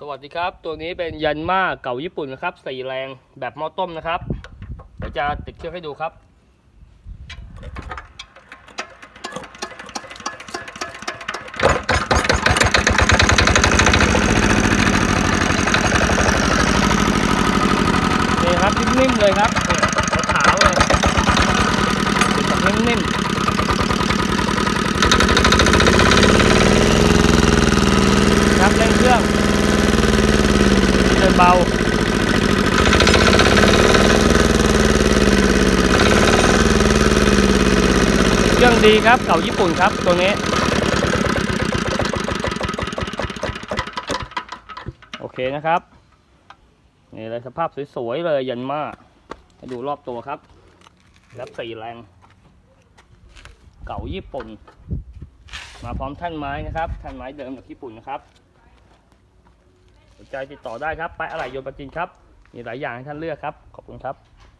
สวัสดีครับ ตัวนี้เป็นยันมาเก่าญี่ปุ่นนะครับสี่แรงแบบหม้อต้มนะครับเดี๋ยวจะติดเครื่องให้ดูครับ นี่ครับนิ่มๆเลยครับขาวเลยนิ่มๆครับเร่งเครื่องเดินเบาเครื่องดีครับเก่าญี่ปุ่นครับตัวนี้ โอเคนะครับ นี่เลยสภาพสวยๆเลยยันมาให้ดูรอบตัวครับแล้วสี่แรง เก่าญี่ปุ่น มาพร้อมท่านไม้นะครับ ท่านไม้เดิมจากญี่ปุ่นนะครับ สนใจติดต่อได้ครับ ไปอะไรโยนประจินครับ มีหลายอย่างให้ท่านเลือกครับ ขอบคุณครับ